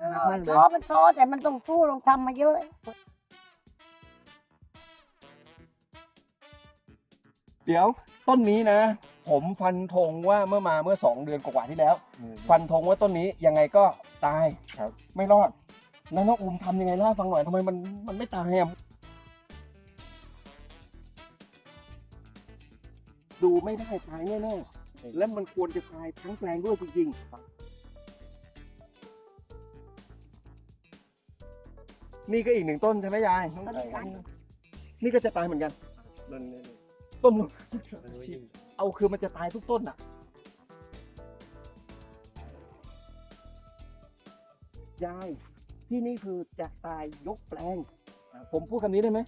น่ารักมากเลยท้อมันท้อแต่มันต้องสู้ลองทำมาเยอะ เดี๋ยวต้นนี้นะ ผมฟันธงว่าเมื่อมาเมื่อสองเดือนกว่าๆที่แล้ว ฟันธงว่าต้นนี้ยังไงก็ตายครับ ไม่รอด แล้วน้องอูมทำยังไงเล่าให้ฟังหน่อยทำไมมันมันไม่ตายอะดูไม่ได้ตายแน่ๆและมันควรจะตายทั้งแปลงด้วยจริงๆ นี่ก็อีกหนึ่งต้นใช่ไหมยายต้นนี้กันนี่ก็จะตายเหมือนกันนั่นนี่ต้นนี่เอาคือมันจะตายทุกต้นอะ ยาย ที่นี่คือจะตายยกแปลง ผมพูดคำนี้ได้ไหม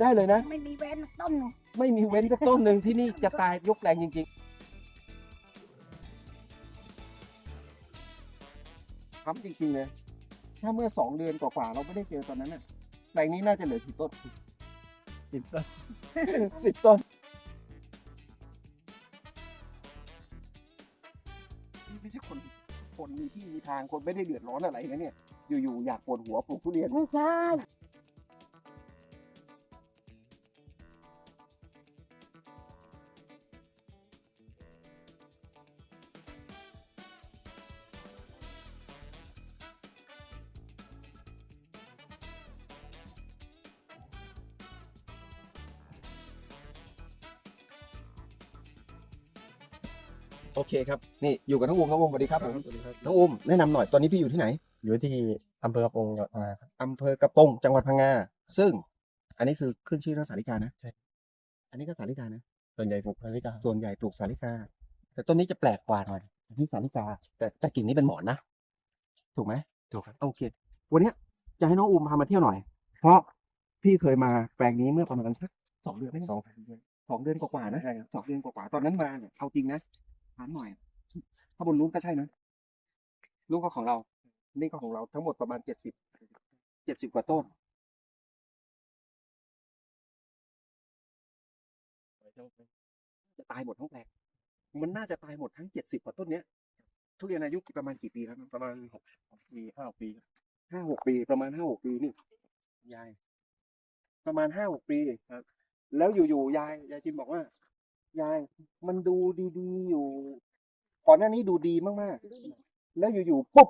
ได้เลยนะ ไม่มีเว้นต้นหนึ่งไม่มีเว้นสักต้นหนึ่งที่นี่จะตายยกแปลงจริงๆทำจริงๆเลย ถ้าเมื่อสองเดือนกว่าๆเราไม่ได้เจอตอนนั้นน่ะแปลงนี้น่าจะเหลือกี่ต้นติดต้น สิบต้นนี่ไม่ใช่คนคนมีที่มีทางคนไม่ได้เดือดร้อนอะไรนะเนี่ย อยู่ๆอยากปวดหัวปลูกทุเรียน ไม่ใช่ โอเคครับนี่อยู่กับน้องอูมน้องอูมสวัสดีครับผมสวัสดีครับน้องอูมแนะนำหน่อยตอนนี้พี่อยู่ที่ไหนอยู่ที่อำเภอกระโปรงจังหวัดพังงาครับ อำเภอกระโปงจังหวัดพังงาซึ่ง อันนี้คือขึ้นชื่อเรื่องสาลิกานะใช่ อันนี้ก็สาลิกานะ ส่วนใหญ่ปลูกพันธุ์นิกาส่วนใหญ่ปลูกสาลิกา แต่ต้นนี้จะแปลกกว่าหน่อยอันนี้สาลิกา แต่แต่กิ่งนี้เป็นหมอนนะถูกไหม ถูกครับ โอเค วันเนี้ยจะให้น้องอูมพามาเที่ยวหน่อย เพราะพี่เคยมาแปลงนี้เมื่อประมาณสักสองเดือนไหมสองสองเดือนกว่าๆนะสองเดือนกว่าๆตอนนั้นมาเนี่ยเอาจริงนะ ถามหน่อย ถ้าบนนู้นก็ใช่นะลูกก็ของเรา นี่ก็ของเราทั้งหมดประมาณเจ็ดสิบเจ็ดสิบกว่าต้นจะตายหมดทั้งแปลงมันน่าจะตายหมดทั้งเจ็ดสิบกว่าต้นเนี้ย ทุเรียนอายุกี่ประมาณกี่ปีแล้วนะประมาณหกปีห้าปีห้าหกปีประมาณห้าหกปีนี่ยาย ประมาณห้าหกปีครับ แล้วอยู่ๆยายยายจินบอกว่า ยาย มันดูดีๆอยู่ ก่อนหน้านี้ดูดีมากๆ แล้วอยู่ๆปุ๊บ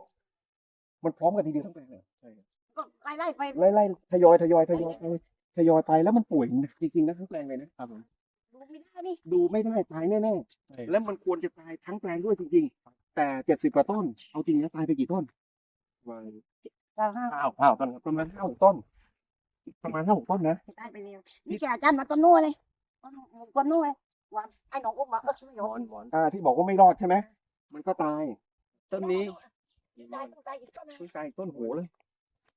มันพร้อมกันทีเดียวทั้งแปลงเลยใช่ครับก็ไล่ไล่ไปไล่ๆทยอยทยอยทยอยไปทยอยไปแล้วมันป่วยจริงๆนะทั้งแปลงเลยนะครับผมดูไม่ได้นี่ดูไม่ได้ตายแน่ใช่ๆแล้วมันควรจะตายทั้งแปลงด้วยจริงๆ แต่เจ็ดสิบกว่าต้น เอาจริงนะตายไปกี่ต้นประมาณเราห้าห้าห้าต้นครับประมาณห้าหกต้น ประมาณห้าหกต้นนะ ได้ไปเร็วนี่แกอาจารย์มาต้นนู้นเลยต้นต้นนู้นเลย วันไอ้หนองอุ้มมาก็ช่วยหมอนหมอนอ่าที่บอกว่าไม่รอดใช่ไหมมันก็ตายต้นนี้ตายต้องตายอีกต้นนึงต้นตายต้นโหเลย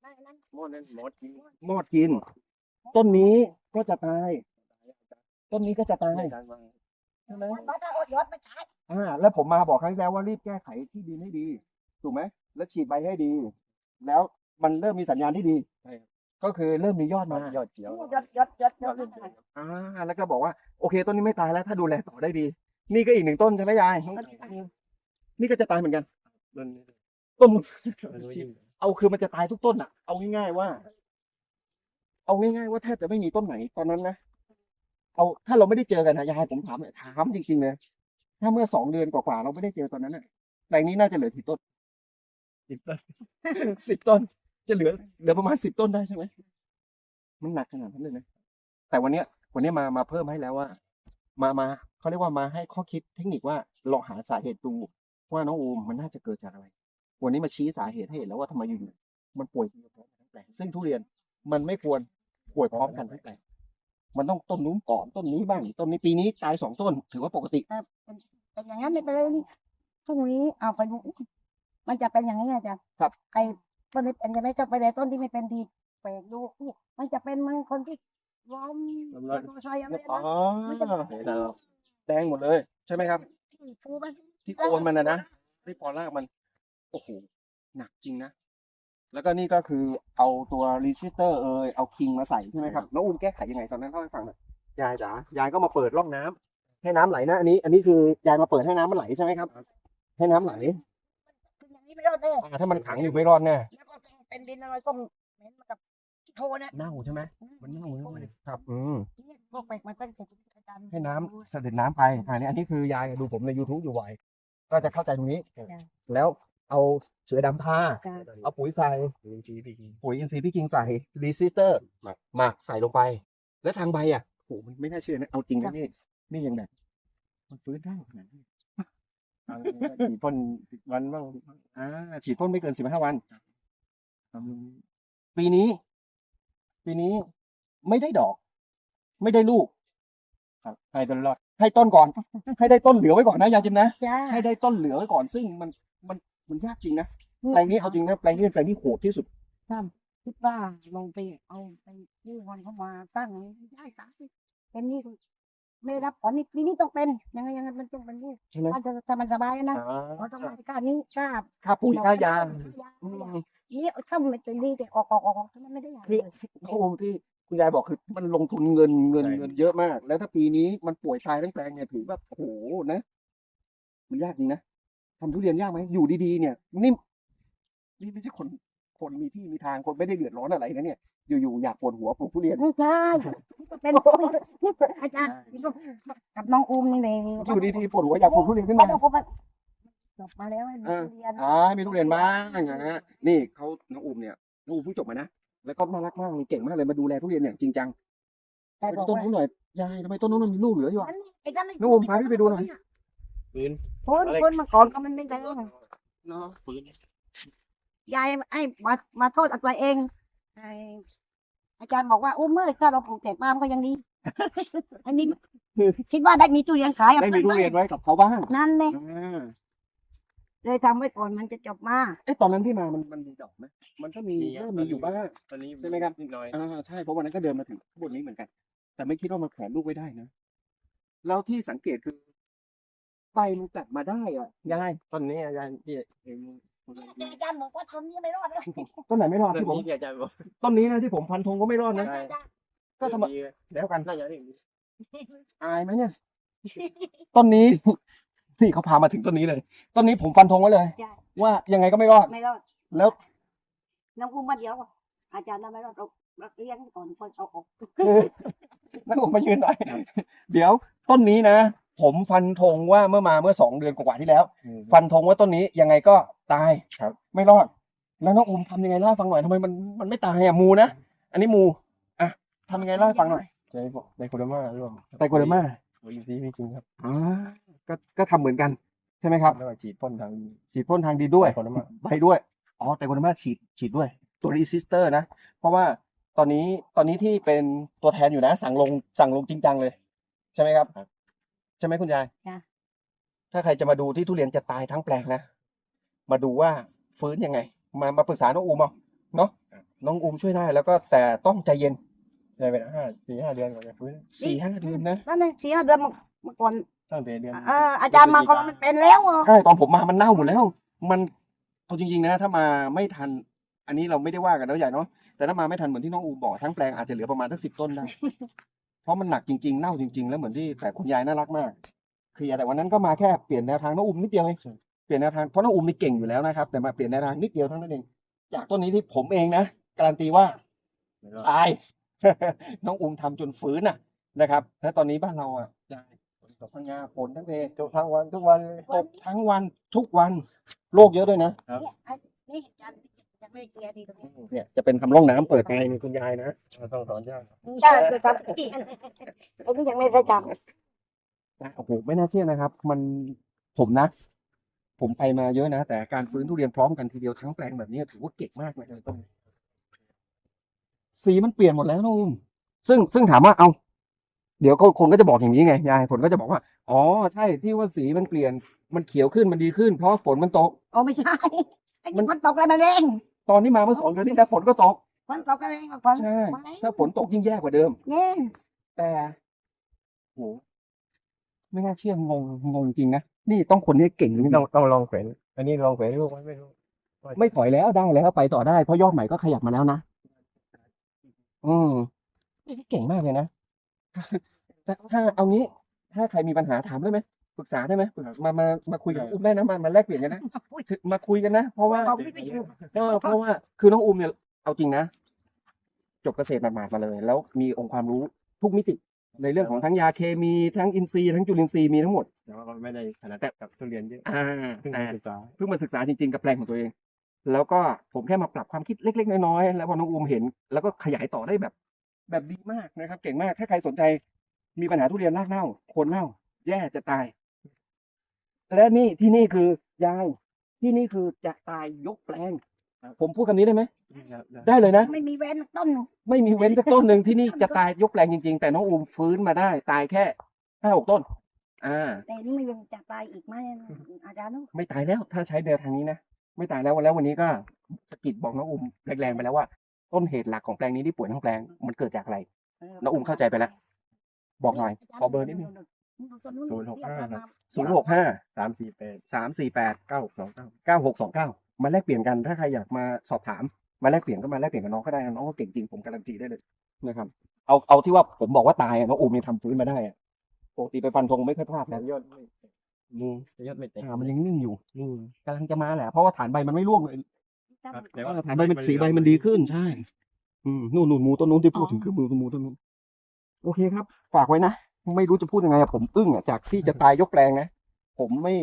ได้นั้นหมอนนั้นหมอนกินมอดกิน ต้นนี้ก็จะตาย ต้นนี้ก็จะตาย อาจารย์วางใช่ไหมมันบ้าจะอดยอดไม่ตายอ่า แล้วผมมาบอกครั้งที่แล้วว่ารีบแก้ไขที่ดินให้ดี ถูกไหม แล้วฉีดใบให้ดี แล้วมันเริ่มมีสัญญาณที่ดี ใช่ครับ ก็คือเริ่มมียอดมายอดเขียวยอดยอดยอดยอดอ่าแล้วก็บอกว่าโอเคต้นนี้ไม่ตายแล้ว ถ้าดูแลต่อได้ดี นี่ก็อีกหนึ่งต้นใช่ไหมยาย นี่ก็จะตายเหมือนกันนั่นนี่ต้นมันไม่ยิ่งเอาคือมันจะตายทุกต้นอะ เอาง่ายๆว่า เอาง่ายๆว่าแทบจะไม่มีต้นไหนตอนนั้นนะเอาถ้าเราไม่ได้เจอกันนะยายผมถามเนี่ยถามจริงๆเลยถ้าเมื่อสองเดือนกว่าๆเราไม่ได้เจอตอนนั้นน่ะแปลงนี้น่าจะเหลือกี่ต้นติดต้นสิบต้น จะเหลือเหลือประมาณสิบต้นได้ใช่ไหมมันหนักขนาดนั้นเลยนะแต่วันเนี้ย วันเนี้ยมามาเพิ่มให้แล้วว่า มามาเขาเรียกว่ามาให้ข้อคิดเทคนิคว่าลองหาสาเหตุดูว่าน้องอูมมันน่าจะเกิดจากอะไร วันนี้มาชี้สาเหตุให้เห็นแล้วว่าทำไมอยู่ๆมันป่วยทีเดียวพร้อมกันทั้งแปลงซึ่งทุเรียนมันไม่ควรป่วยพร้อมกันทั้งแปลงมันต้องต้นนู้นก่อนต้นนี้บ้างต้นนี้ปีนี้ตายสองต้น ถือว่าปกติเป็นอย่างนั้นไม่เป็นไรนี่พรุ่งนี้เอาไปดูมันจะเป็นอย่างนี้อาจารย์ครับไอ้ ต้นนี้เป็นจะไม่จะไปแต่ต้นที่ไม่เป็นดีแปลกดูนี่มันจะเป็นมันคนที่ล้อมน้ำร้อนมอเตอร์ไซค์อะไรอ๋อนะมันจะเห็นแล้วแดงหมดเลย ใช่ไหมครับที่ปูมันที่โคนมันนะนะที่พอรากมัน โอ้โหหนักจริงนะแล้วก็นี่ก็คือเอาตัวรีซิสเตอร์เอยเอาคิงมาใส่ใช่ไหมครับน้องอุ้มแก้ไขยังไงตอนนั้นเล่าให้ฟังหน่อยยายจ๋ายายก็มาเปิดร่องน้ำให้น้ำไหลนะอันนี้ อันนี้คือยายมาเปิดให้น้ำมันไหลใช่ไหมครับ ให้น้ำไหลคืออย่างนี้ไปเลรอดแน่อ่าถ้ามันขังอยู่ไม่รอดแน่แล้วก็ต้อง เป็นดินอะไรก็เหม็นมากับขี้โคลนนะเน่าใช่ไหมมันเน่าเลยครับ อืม เนี่ยพวกแปลกมาตั้งแต่อาจารย์ให้น้ำเสด็จน้ำไปอันนี้อันนี้คือยายดูผมใน YouTube อยู่บ่อยก็จะเข้าใจตรงนี้แล้วเอาเสือดำทาจ้ะเอาปุ๋ยใส่จริงจริงจริงปุ๋ยอินทรีย์พี่กิงใส่รีซิสเตอร์หมักหมักใส่ลงไป แล้วทางใบอะโหมันไม่น่าเชื่อนะเอาจริงนะนี่นี่ยังแบบ มันฟื้นได้ขนาดนี้เอากี่พ่นวันบ้างอ่าฉีดพ่นไม่เกินสิบห้าวัน ปีนี้ ปีนี้ไม่ได้ดอก ไม่ได้ลูกครับให้ตลอด ให้ต้นก่อน ให้ได้ต้นเหลือไว้ก่อนนะยายจิมนะ จ้าให้ได้ต้นเหลือไว้ก่อนซึ่งมันมันมันยากจริงนะแปลงนี้เอาจริงนะแปลงนี้เป็นแปลงที่โหดที่สุด คิดว่าลงไปเอาไปยื่นวันเข้ามาตั้งไม่ได้ตายเป็นนี่คือไม่ได้รับผลนี่ปีนี้ต้องเป็นยังไงยังไงมันต้องเป็นนี่ใช่ไหมมันจะจะมันสบายนะเพราะต้องมาการนี้กล้าค่าปุ๋ยค่ายา อืม นี่ถ้ามันเป็นดีแต่ออกออกออกมันไม่ได้อย่างคือ เลยข้อมูลที่คุณยายบอกคือมันลงทุนเงินเงินเงินเยอะมาก แล้วถ้าปีนี้มันป่วยตายทั้งแปลงเนี่ยถือว่าโอ้โหนะ มันยากจริงนะทำทุเรียนยากไหมอยู่ดีๆเนี่ยนี่นี่ไม่ใช่คนคนมีที่มีทางคนไม่ได้เดือดร้อนอะไรนะเนี่ย อยู่ๆอยากปวดหัวปลูกทุเรียน ไม่ใช่เป็นอาจารย์กับน้องอุ้มนี่เองอยู่ดีๆปวดหัวอยากปลูกทุเรียนขึ้นมา จบมาแล้วให้เรียนอ่ามีทุเรียนบ้างนะฮะนี่เขาน้องอูมเนี่ยน้องอูมเพิ่งจบมานะแล้วก็น่ารักมากเลยเก่งมากเลยมาดูแลทุเรียนอย่างจริงจังแต่ไปบดูอกต้นว่านู้นหน่อยยายทำไมต้นนู้นมันมีลูกเหลืออยู่อะไอ้นั่นน้องอุ้มพาพี่ไปดูหน่อยฟื้นคนคนมาก่อนก็มันไม่ได้เนาะฟื้นยายไอ้มามาโทษตัวเองไอ้อาจารย์บอกว่าอุ้มเมื่อถ้าเราปลูกแต่ปาล์มก็ยังดีอันนี้คิดว่าได้มีตู้เรียนขายได้มีทุเรียนไว้กับเขาบ้างนั่นเลยอ่า เลยทำไว้ก่อนมันจะจบมาเอ๊ะตอนนั้นพี่มามันมันมีดอกไหมมันก็มีเริ่มมีอยู่บ้าง ตอนนี้ใช่ไหมครับ นิดหน่อย อ่าใช่เพราะวันนั้นก็เดินมาถึงข้างบนนี้เหมือนกัน แต่ไม่คิดว่ามันแขวนลูกไว้ได้นะแล้วที่สังเกตคือไฟมันกลับมาได้อะยายต้นนี้อาจารย์ที่เอ็มอาจารย์บอกว่าต้นนี้ไม่รอดเลยต้นไหนไม่รอดต้นที่ผมนี้ที่อาจารย์บอกต้นนี้นะที่ผมพันธงก็ไม่รอดนะใช่ก็ทำไมดีแล้วกันน่าจะได้ดีอายไหมเนี่ย ต้นนี้ นี่เขาพามาถึงต้นนี้เลยต้นนี้ผมฟันธงไว้เลยว่ายังไงก็ไม่รอด ไม่รอดแล้ว น้องอุ้มมาเดียวอาจารย์เราไม่รอดเราเราเรียนก่อนคนเอาออกนั่งออกมายืนหน่อย เดี๋ยวต้นนี้นะ ผมฟันธงว่าเมื่อมาเมื่อสองเดือนกว่าๆที่แล้ว ฟันธงว่าต้นนี้ยังไงก็ตายครับ ไม่รอด แล้วน้องอุ้มทำยังไงเล่าให้ฟังหน่อยทำไมมันมันไม่ตายอะมูนะอันนี้มูอะทำยังไงเล่าให้ฟังหน่อยใช่ผมในโคดามาร่วมไตโคเดอร์มาปุ๋ยอินทรีย์ไม่จริงครับ อ่า ก็ก็ทำเหมือนกันใช่ไหมครับ แล้วก็ฉีดพ่นทางฉีดพ่นทางดินด้วยไตโคเดอร์มา ใบด้วย อ๋อไตโคเดอร์มาฉีดฉีดด้วย ตัวรีซิสเตอร์นะ เพราะว่าตอนนี้ตอนนี้ที่เป็นตัวแทนอยู่นะ สั่งลงสั่งลงจริงจังเลย ใช่ไหมครับ ใช่ไหมคุณยายจ้ะ ถ้าใครจะมาดูที่ทุเรียนจะตายทั้งแปลงนะ มาดูว่าฟื้นยังไง มามาปรึกษาน้องอูมเอาเนาะน้องอูมช่วยได้แล้วก็แต่ต้องใจเย็นใช้เวลาห้าสี่ห้าเดือนกว่าจะฟื้นสี่ห้าเดือนนะ นั่นเลยสี่ห้าเดือนเมื่อก่อน ตั้งแต่เดือนอ่าอาจารย์มาก็มันเป็นแล้วอะใช่ตอนผมมามันเน่าหมดแล้ว มันเอาจริงๆนะ ถ้ามาไม่ทัน อันนี้เราไม่ได้ว่ากันแล้วใหญ่เนาะแต่ถ้ามาไม่ทันเหมือนที่น้องอูบอกทั้งแปลงอาจจะเหลือประมาณสักสิบต้นได้เพราะมันหนักจริงๆเน่าจริง ๆ แล้วเหมือนที่แต่คุณยายน่ารักมากเคลียร์แต่วันนั้นก็มาแค่เปลี่ยนแนวทางน้องอูมนิดเดียวเองเปลี่ยนแนวทางเพราะน้องอูมนี่เก่งอยู่แล้วนะครับ แต่มาเปลี่ยนแนวทางนิดเดียวเท่านั้นเองจากต้นนี้ที่ผมเองนะการันตีว่าไม่รอดตายน้องอูมทำจนฟื้นน่ะนะครับ แล้วตอนนี้บ้านเราอะ ยายฝนตกทั้งงาฝนทั้งเพทุกทั้งวันทุกวันเลยตกทั้งวันทุกวันโรคเยอะด้วยนะนี่อาจารย์ยังไม่เคลียร์ดีตรงนี้เนี่ยจะเป็นทำร่องน้ำเปิดไงนี่คุณยายนะเราต้องสอนยากใช่คือทำที่ตรงนี้ยังไม่ได้จโอ้โหไม่น่าเชื่อนะครับ มันผมนะ ผมไปมาเยอะนะ แต่การฟื้นทุเรียนพร้อมกันทีเดียวทั้งแปลงแบบนี้ถือว่าเก่งมากเลยต้นสีมันเปลี่ยนหมดแล้วนะอุ้มซึ่งซึ่งถามว่าเอา เดี๋ยวคนก็จะบอกอย่างนี้ไงยายคนก็จะบอกว่า อ๋อใช่ที่ว่าสีมันเปลี่ยนมันเขียวขึ้นมันดีขึ้นเพราะฝนมันตกำโอ้ไม่ใช่ไอ้นี่มันตกอะไรมาเองตอนที่มาเมื่อสองเดือนที่แล้วฝนก็ตกมันตกอะไรมาฝนใช่มาแล้วถ้าฝนตกยิ่งแย่กว่าเดิมเนี่ยแต่โหไม่น่าเชื่องงงงจริงนะนี่ต้องคนนี้เก่งจรินี่งต้องต้องลองแขวนอันนี้ลองแขวนลูกไว้ไม่รู้ไม่ถอยแล้วได้แล้วไปต่อได้เพราะยอดใหม่ก็ขยับมาแล้วนะอืมนี่เก่งมากเลยนะ ถ้าถ้าเอางี้ ถ้าใครมีปัญหาถามได้ไหมปรึกษาได้ไหมปรึกษามามามาคุยกับอุ้มได้นะมามาแลกเปลี่ยนกันนะอุ้ยมาคุยกันนะเพราะว่าบอกไม่ไปอยู่เออเพราะว่าคือน้องอุ้มเนี่ยเอาจริงนะ จบเกษตรหมาดๆมาเลย แล้วมีองค์ความรู้ทุกมิติในเรื่องของทั้งยาเคมีทั้งอินทรีย์ทั้งจุลินทรีย์มีทั้งหมดแต่ว่าก็ไม่ได้ขนาดกับทุเรียนเยอะอ่าเพิ่งแต่ศึกษาเพิ่งมาศึกษาจริงๆกับแปลงของตัวเอง แล้วก็ผมแค่มาปรับความคิดเล็ก ๆ น้อยๆแล้วพอน้องอูมเห็น แล้วก็ขยายต่อได้แบบ แบบดีมากนะครับ เก่งมาก ถ้าใครสนใจมีปัญหาทุเรียนรากเน่าโคนเน่า แย่จะตาย และนี่ที่นี่คือยายที่นี่คือจะตายยกแปลง ผมพูดคำนี้ได้ไหมได้เลยนะ ไม่มีแว้นต้นหนึ่งไม่มีเว้นสักต้นหนึ่งที่นี่จะตายยกแปลงจริง ๆ แต่น้องอูมฟื้นมาได้ ตายแค่ห้าหกต้น อ่า แต่นี่มันยังจะตายอีกไหมอาจารย์เนอะไม่ตายแล้วถ้าใช้แนวทางนี้นะไม่ตายแล้วแล้ววันนี้ก็สะกิดบอกน้องอุ้มแรงๆไปแล้วว่า ต้นเหตุหลักของแปลงนี้ที่ป่วยทั้งแปลงมันเกิดจากอะไรน้องอุ้มเข้าใจไปแล้วบอกหน่อยขอเบอร์นิดนึงศูนย์หกห้าครับศูนย์หกห้าสามสี่แปดสามสี่แปดเก้าสองเก้าเก้าหกสองเก้ามาแลกเปลี่ยนกันถ้าใครอยากมาสอบถาม มาแลกเปลี่ยนก็มาแลกเปลี่ยนกับน้องก็ได้นะน้องก็เก่งจริงผมการันตีได้เลยนะครับ เอาเอาที่ว่าผมบอกว่าตายอะน้องอุ้มยังทำฟื้นมาได้อะปกติไปฟันธงไม่ค่อยพลาดนะยอดไม่มูยอดไม่เต็มอ่ามันยังนิ่งอยู่นิ่งกำลังจะมาแหละเพราะว่าฐานใบมันไม่ร่วงเลย ครับแต่เอว่าอฐานใบมันสีใบมันดีขึ้นใช่ อืมนู่นนู่นหมูต้นนู้นที่พูดถึงคือมือหมูต้นนู้นโอเคครับ ฝากไว้นะ ไม่รู้จะพูดยังไงอะผมอึ้งอะจากที่จะตายยกแปลงนะ ผมไม่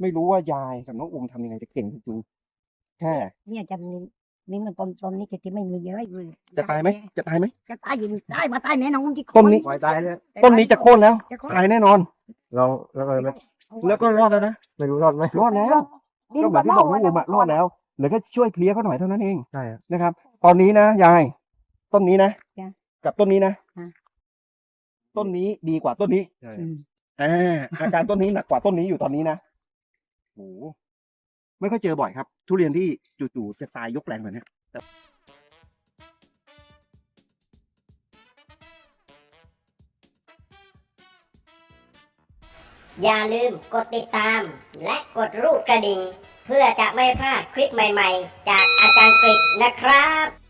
ไม่รู้ว่ายายกับน้องอุ้มทำยังไงจะเก่งจริงๆแค่ เนี่ยจะนี่นี่มันต้นต้นนี้จะไม่มีเยอะเลยจะตายไหมจะตายไหมจะตายอยู่ตายมาตายแน่นอนที่ต้นนี้ปล่อยตายเลยต้นนี้จะโค่นแล้วจะโค่นตายแน่นอนลองแล้วก็ไม่แล้วก็รอดแล้วนะไม่รู้รอดไหมรอดแล้วก็เหมือนที่บอกน้องอุ้มอะรอดแล้ว เหลือแค่ช่วยเพลี้ยเขาหน่อยเท่านั้นเองใช่ครับนะครับ ตอนนี้นะยาย ต้นนี้นะจ้ะกับต้นนี้นะจ้ะต้นนี้ดีกว่าต้นนี้ใช่อืม อ่าอาการต้นนี้หนักกว่าต้นนี้อยู่ตอนนี้นะโอ้ไม่ค่อยเจอบ่อยครับ ทุเรียนที่จู่ๆจะตายยกแปลงแบบเนี้ยแต่อย่าลืมกดติดตาม และกดรูปกระดิ่ง เพื่อจะไม่พลาดคลิปใหม่ๆ จากอาจารย์กริกนะครับ